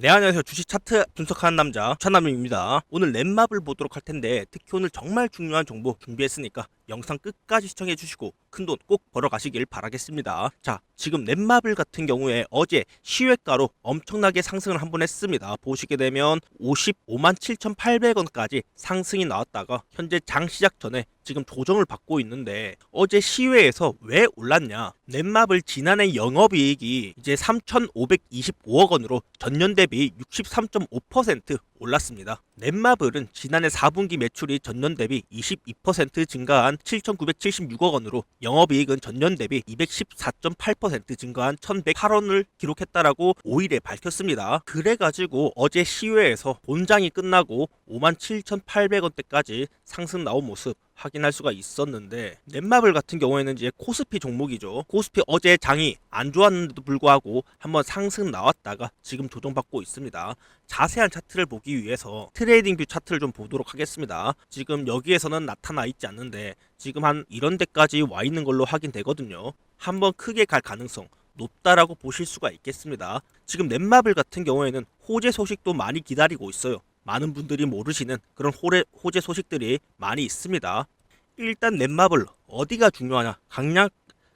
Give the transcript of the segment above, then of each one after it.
네 안녕하세요. 주식 차트 분석하는 남자 차남입니다. 오늘 넷마블 보도록 할 텐데 특히 오늘 정말 중요한 정보 준비했으니까 영상 끝까지 시청해 주시고 큰 돈 꼭 벌어 가시길 바라겠습니다. 자 지금 넷마블 같은 경우에 어제 시외가로 엄청나게 상승을 한 번 했습니다. 보시게 되면 55만 7,800원까지 상승이 나왔다가 현재 장 시작 전에 지금 조정을 받고 있는데 어제 시외에서 왜 올랐냐? 넷마블 지난해 영업이익이 이제 3,525억 원으로 전년 대비 63.5% 올랐습니다. 넷마블은 지난해 4분기 매출이 전년 대비 22% 증가한 7,976억 원으로 영업이익은 전년 대비 214.8% 증가한 1,108원을 기록했다라고 5일에 밝혔습니다. 그래가지고 어제 시외에서 본장이 끝나고 57,800원대까지 상승 나온 모습 확인할 수가 있었는데 넷마블 같은 경우에는 이제 코스피 종목이죠. 코스피 어제 장이 안 좋았는데도 불구하고 한번 상승 나왔다가 지금 조정받고 있습니다. 자세한 차트를 보기 위해서 트레이딩 뷰 차트를 좀 보도록 하겠습니다. 지금 여기에서는 나타나 있지 않는데 지금 한 이런 데까지 와 있는 걸로 확인되거든요. 한번 크게 갈 가능성 높다라고 보실 수가 있겠습니다. 지금 넷마블 같은 경우에는 호재 소식도 많이 기다리고 있어요. 많은 분들이 모르시는 그런 호재 소식들이 많이 있습니다. 일단 넷마블 어디가 중요하냐? 강력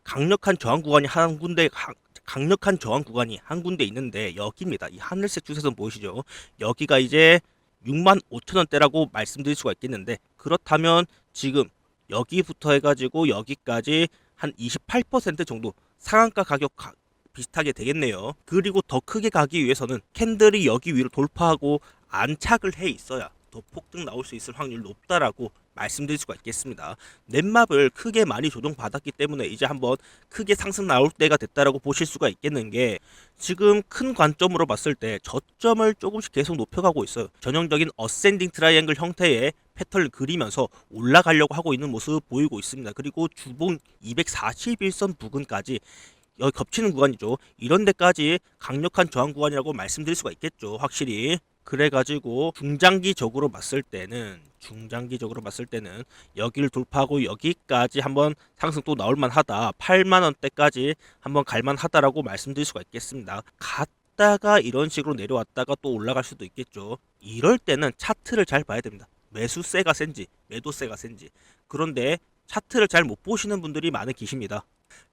강력한 저항 구간이 한 군데 강- 강력한 저항 구간이 한 군데 있는데 여기입니다. 이 하늘색 주세선 보이시죠? 여기가 이제 6만 5천 원대라고 말씀드릴 수가 있겠는데 그렇다면 지금 여기부터 해가지고 여기까지 한 28% 정도 상한가 가격 가- 비슷하게 되겠네요. 그리고 더 크게 가기 위해서는 캔들이 여기 위로 돌파하고 안착을 해 있어야 더 폭등 나올 수 있을 확률이 높다라고 말씀드릴 수가 있겠습니다. 넷마블 크게 많이 조정받았기 때문에 이제 한번 크게 상승 나올 때가 됐다라고 보실 수가 있겠는 게 지금 큰 관점으로 봤을 때 저점을 조금씩 계속 높여가고 있어요. 전형적인 어센딩 트라이앵글 형태의 패턴을 그리면서 올라가려고 하고 있는 모습 보이고 있습니다. 그리고 주봉 241선 부근까지 여기 겹치는 구간이죠. 이런 데까지 강력한 저항 구간이라고 말씀드릴 수가 있겠죠. 확실히. 그래가지고 중장기적으로 봤을 때는 중장기적으로 봤을 때는 여기를 돌파하고 여기까지 한번 상승 또 나올 만하다. 8만 원대까지 한번 갈 만하다라고 말씀드릴 수가 있겠습니다. 갔다가 이런 식으로 내려왔다가 또 올라갈 수도 있겠죠. 이럴 때는 차트를 잘 봐야 됩니다. 매수세가 센지 매도세가 센지. 그런데 차트를 잘 못 보시는 분들이 많이 계십니다.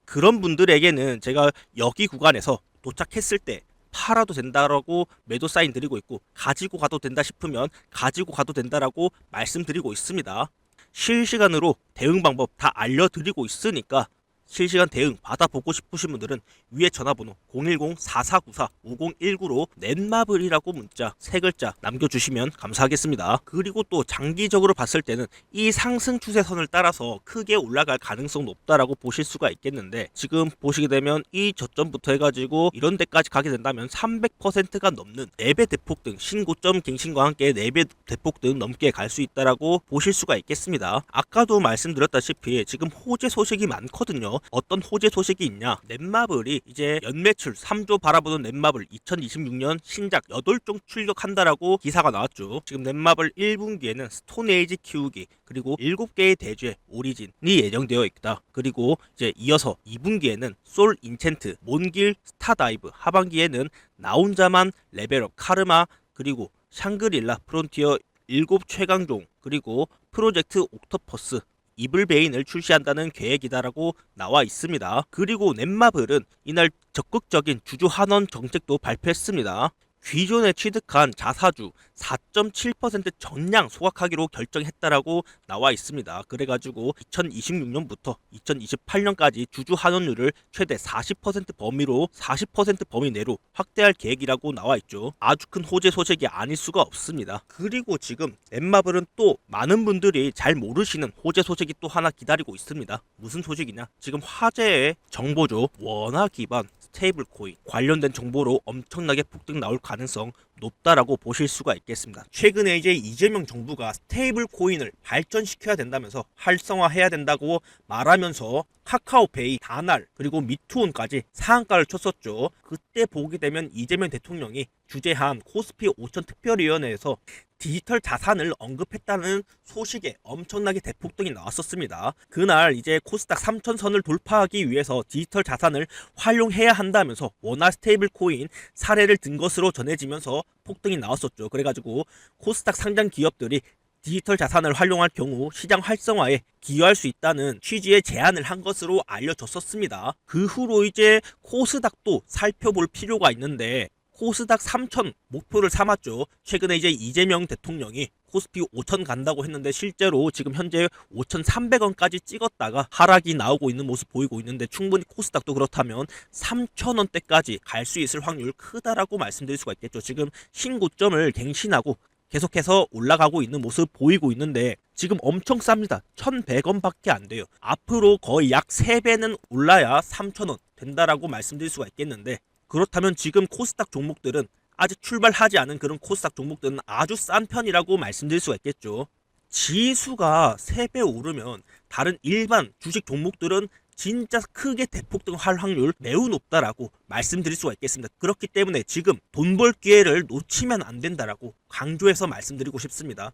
그런 분들에게는 제가 여기 구간에서 도착했을 때 팔아도 된다라고 매도 사인 드리고 있고 가지고 가도 된다 싶으면 가지고 가도 된다라고 말씀드리고 있습니다. 실시간으로 대응 방법 다 알려드리고 있으니까 실시간 대응 받아보고 싶으신 분들은 위에 전화번호 010-4494-5019로 넷마블이라고 문자 세 글자 남겨주시면 감사하겠습니다. 그리고 또 장기적으로 봤을 때는 이 상승 추세선을 따라서 크게 올라갈 가능성 높다라고 보실 수가 있겠는데 지금 보시게 되면 이 저점부터 해가지고 이런 데까지 가게 된다면 300%가 넘는 4배 대폭 등 신고점 갱신과 함께 4배 대폭 등 넘게 갈 수 있다라고 보실 수가 있겠습니다. 아까도 말씀드렸다시피 지금 호재 소식이 많거든요. 어떤 호재 소식이 있냐? 넷마블이 이제 연매출 3조 바라보는 넷마블 2026년 신작 8종 출격한다라고 기사가 나왔죠. 지금 넷마블 1분기에는 스톤에이지 키우기 그리고 7개의 대죄 오리진이 예정되어 있다. 그리고 이제 이어서 2분기에는 솔 인챈트, 몬길 스타다이브, 하반기에는 나 혼자만 레벨업 카르마 그리고 샹그릴라 프론티어 7 최강종 그리고 프로젝트 옥토퍼스 이블 베인을 출시한다는 계획이다라고 나와 있습니다. 그리고 넷마블은 이날 적극적인 주주 환원 정책도 발표했습니다. 귀존에 취득한 자사주 4.7% 전량 소각하기로 결정했다라고 나와 있습니다. 그래가지고 2026년부터 2028년까지 주주 환원율을 최대 40% 범위로 40% 범위 내로 확대할 계획이라고 나와 있죠. 아주 큰 호재 소식이 아닐 수가 없습니다. 그리고 지금 넷마블은 또 많은 분들이 잘 모르시는 호재 소식이 또 하나 기다리고 있습니다. 무슨 소식이냐? 지금 화제의 정보죠. 원화 기반 스테이블 코인 관련된 정보로 엄청나게 폭등 나올 가능성 높다라고 보실 수가 있겠습니다. 최근에 이제 이재명 정부가 스테이블 코인을 발전시켜야 된다면서 활성화해야 된다고 말하면서 카카오페이, 다날 그리고 미투온까지 상한가를 쳤었죠. 그때 보게 되면 이재명 대통령이 주재한 코스피 5천 특별위원회에서 디지털 자산을 언급했다는 소식에 엄청나게 대폭등이 나왔었습니다. 그날 이제 코스닥 3천선을 돌파하기 위해서 디지털 자산을 활용해야 한다면서 원화 스테이블 코인 사례를 든 것으로 전해지면서 폭등이 나왔었죠. 그래가지고 코스닥 상장 기업들이 디지털 자산을 활용할 경우 시장 활성화에 기여할 수 있다는 취지의 제안을 한 것으로 알려졌었습니다. 그 후로 이제 코스닥도 살펴볼 필요가 있는데 코스닥 3천 목표를 삼았죠. 최근에 이제 이재명 대통령이 코스피 5천 간다고 했는데 실제로 지금 현재 5,300원까지 찍었다가 하락이 나오고 있는 모습 보이고 있는데 충분히 코스닥도 그렇다면 3,000원대까지 갈 수 있을 확률 크다라고 말씀드릴 수가 있겠죠. 지금 신고점을 갱신하고 계속해서 올라가고 있는 모습 보이고 있는데 지금 엄청 쌉니다. 1,100원밖에 안 돼요. 앞으로 거의 약 3배는 올라야 3,000원 된다라고 말씀드릴 수가 있겠는데 그렇다면 지금 코스닥 종목들은 아직 출발하지 않은 그런 코스닥 종목들은 아주 싼 편이라고 말씀드릴 수가 있겠죠. 지수가 3배 오르면 다른 일반 주식 종목들은 진짜 크게 대폭등할 확률 매우 높다라고 말씀드릴 수가 있겠습니다. 그렇기 때문에 지금 돈 벌 기회를 놓치면 안 된다라고 강조해서 말씀드리고 싶습니다.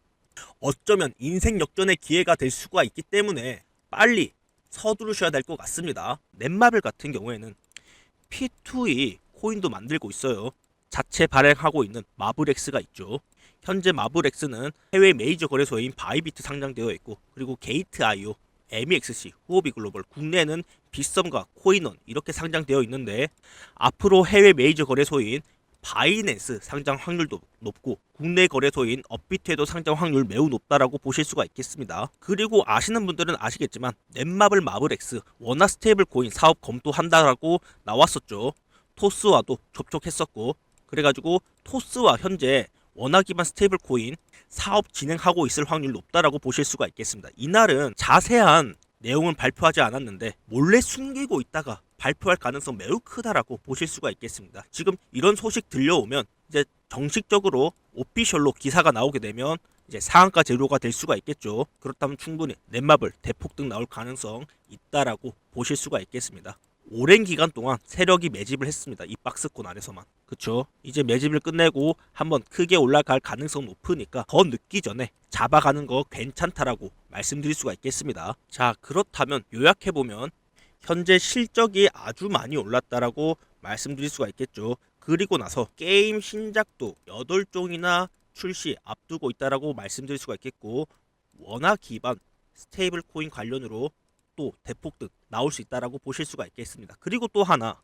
어쩌면 인생 역전의 기회가 될 수가 있기 때문에 빨리 서두르셔야 될 것 같습니다. 넷마블 같은 경우에는 P2E 코인도 만들고 있어요. 자체 발행하고 있는 마블엑스가 있죠. 현재 마블엑스는 해외 메이저 거래소인 바이비트 상장되어 있고 그리고 게이트.io, MEXC, 후오비 글로벌, 국내에는 빗썸과 코인원 이렇게 상장되어 있는데 앞으로 해외 메이저 거래소인 바이낸스 상장 확률도 높고 국내 거래소인 업비트에도 상장 확률 매우 높다라고 보실 수가 있겠습니다. 그리고 아시는 분들은 아시겠지만 넷마블 마블엑스 원화 스테이블 코인 사업 검토한다라고 나왔었죠. 토스와도 접촉했었고 그래가지고 토스와 현재 기반 스테이블 코인 사업 진행하고 있을 확률 높다라고 보실 수가 있겠습니다. 이날은 자세한 내용은 발표하지 않았는데 몰래 숨기고 있다가 발표할 가능성 매우 크다라고 보실 수가 있겠습니다. 지금 이런 소식 들려오면 이제 정식적으로 오피셜로 기사가 나오게 되면 이제 상한가 재료가 될 수가 있겠죠. 그렇다면 충분히 넷마블 대폭등 나올 가능성 있다라고 보실 수가 있겠습니다. 오랜 기간 동안 세력이 매집을 했습니다. 이 박스권 안에서만. 그쵸? 이제 매집을 끝내고 한번 크게 올라갈 가능성 높으니까 더 늦기 전에 잡아가는 거 괜찮다라고 말씀드릴 수가 있겠습니다. 자, 그렇다면 요약해보면 현재 실적이 아주 많이 올랐다라고 말씀드릴 수가 있겠죠. 그리고 나서 게임 신작도 8종이나 출시 앞두고 있다라고 말씀드릴 수가 있겠고 원화 기반 스테이블 코인 관련으로 또 대폭등 나올 수 있다라고 보실 수가 있겠습니다. 그리고 또 하나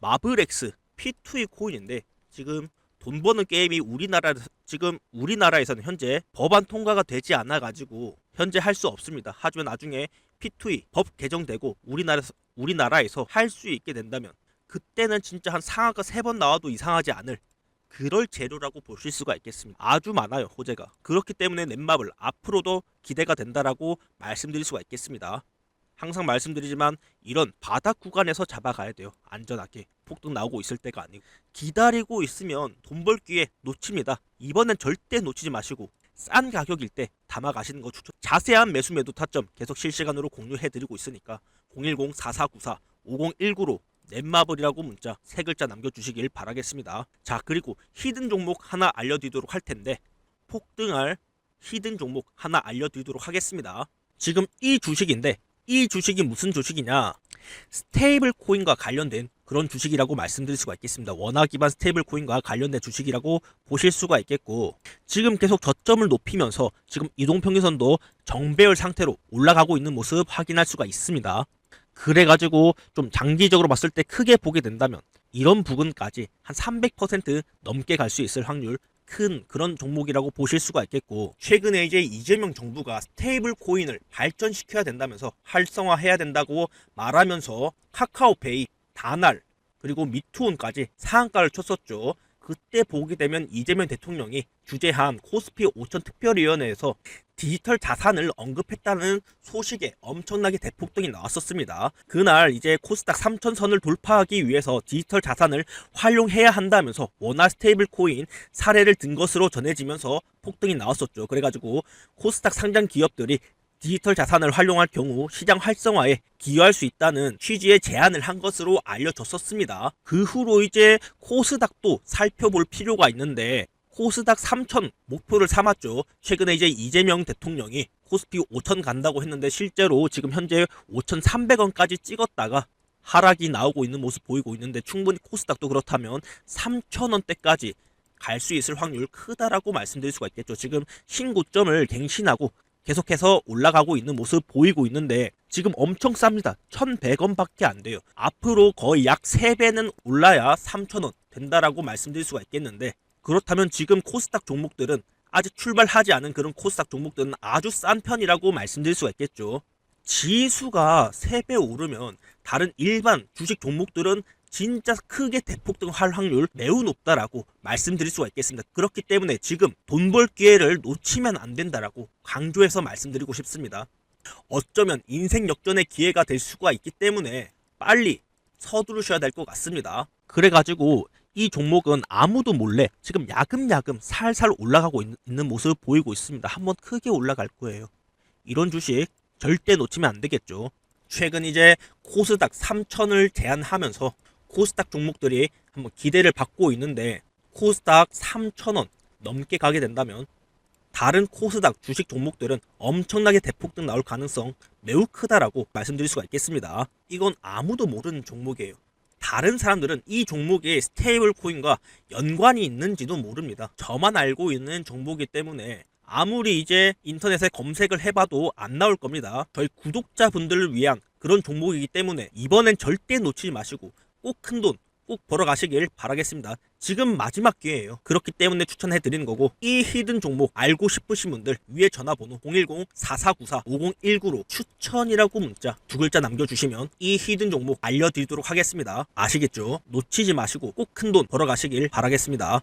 마블엑스 P2E 코인인데 지금 돈 버는 게임이 우리나라 지금 우리나라에서는 현재 법안 통과가 되지 않아 가지고 현재 할 수 없습니다. 하지만 나중에 P2E 법 개정되고 우리나라 우리나라에서 할 수 있게 된다면 그때는 진짜 한 상하가 세 번 나와도 이상하지 않을 그럴 재료라고 보실 수가 있겠습니다. 아주 많아요, 호재가. 그렇기 때문에 넷마블 앞으로도 기대가 된다라고 말씀드릴 수가 있겠습니다. 항상 말씀드리지만 이런 바닥 구간에서 잡아가야 돼요. 안전하게. 폭등 나오고 있을 때가 아니고. 기다리고 있으면 돈 벌 기회 놓칩니다. 이번엔 절대 놓치지 마시고 싼 가격일 때 담아 가시는 거 추천. 자세한 매수 매도 타점 계속 실시간으로 공유해 드리고 있으니까 010-4494-5019로 넷마블이라고 문자 세 글자 남겨주시길 바라겠습니다. 자 그리고 히든 종목 하나 알려드리도록 할 텐데 폭등할 히든 종목 하나 알려드리도록 하겠습니다. 지금 이 주식인데 이 주식이 무슨 주식이냐? 스테이블 코인과 관련된 그런 주식이라고 말씀드릴 수가 있겠습니다. 원화 기반 스테이블 코인과 관련된 주식이라고 보실 수가 있겠고 지금 계속 저점을 높이면서 지금 이동평균선도 정배열 상태로 올라가고 있는 모습 확인할 수가 있습니다. 그래가지고 좀 장기적으로 봤을 때 크게 보게 된다면 이런 부분까지 한 300% 넘게 갈 수 있을 확률 큰 그런 종목이라고 보실 수가 있겠고 최근에 이제 이재명 정부가 스테이블 코인을 발전시켜야 된다면서 활성화해야 된다고 말하면서 카카오페이, 다날 그리고 미투온까지 상한가를 쳤었죠. 그때 보게 되면 이재명 대통령이 주재한 코스피 5천 특별위원회에서 디지털 자산을 언급했다는 소식에 엄청나게 대폭등이 나왔었습니다. 그날 이제 코스닥 3천 선을 돌파하기 위해서 디지털 자산을 활용해야 한다면서 원화 스테이블 코인 사례를 든 것으로 전해지면서 폭등이 나왔었죠. 그래가지고 코스닥 상장 기업들이 디지털 자산을 활용할 경우 시장 활성화에 기여할 수 있다는 취지의 제안을 한 것으로 알려졌었습니다. 그 후로 이제 코스닥도 살펴볼 필요가 있는데 코스닥 3천 목표를 삼았죠. 최근에 이제 이재명 대통령이 코스피 5천 간다고 했는데 실제로 지금 현재 5,300원까지 찍었다가 하락이 나오고 있는 모습 보이고 있는데 충분히 코스닥도 그렇다면 3,000원대까지 갈 수 있을 확률 크다라고 말씀드릴 수가 있겠죠. 지금 신고점을 갱신하고 계속해서 올라가고 있는 모습 보이고 있는데 지금 엄청 쌉니다. 1,100원 밖에 안 돼요. 앞으로 거의 약 3배는 올라야 3,000원 된다라고 말씀드릴 수가 있겠는데 그렇다면 지금 코스닥 종목들은 아직 출발하지 않은 그런 코스닥 종목들은 아주 싼 편이라고 말씀드릴 수가 있겠죠. 지수가 3배 오르면 다른 일반 주식 종목들은 진짜 크게 대폭등 할 확률 매우 높다라고 말씀드릴 수가 있겠습니다. 그렇기 때문에 지금 돈 벌 기회를 놓치면 안 된다라고 강조해서 말씀드리고 싶습니다. 어쩌면 인생 역전의 기회가 될 수가 있기 때문에 빨리 서두르셔야 될 것 같습니다. 그래가지고 이 종목은 아무도 몰래 지금 야금야금 살살 올라가고 있- 있는 모습을 보이고 있습니다. 한번 크게 올라갈 거예요. 이런 주식 절대 놓치면 안 되겠죠. 최근 이제 코스닥 3천을 제한하면서 코스닥 종목들이 한번 기대를 받고 있는데 코스닥 3천원 넘게 가게 된다면 다른 코스닥 주식 종목들은 엄청나게 대폭등 나올 가능성 매우 크다라고 말씀드릴 수가 있겠습니다. 이건 아무도 모르는 종목이에요. 다른 사람들은 이 종목이 스테이블 코인과 연관이 있는지도 모릅니다. 저만 알고 있는 종목이기 때문에 아무리 이제 인터넷에 검색을 해봐도 안 나올 겁니다. 저희 구독자분들을 위한 그런 종목이기 때문에 이번엔 절대 놓치지 마시고 꼭 큰 돈 꼭 벌어 가시길 바라겠습니다. 지금 마지막 기회예요. 그렇기 때문에 추천해 드리는 거고 이 히든 종목 알고 싶으신 분들 위에 전화번호 010-4494-5019로 추천이라고 문자 두 글자 남겨주시면 이 히든 종목 알려드리도록 하겠습니다. 아시겠죠? 놓치지 마시고 꼭 큰 돈 벌어 가시길 바라겠습니다.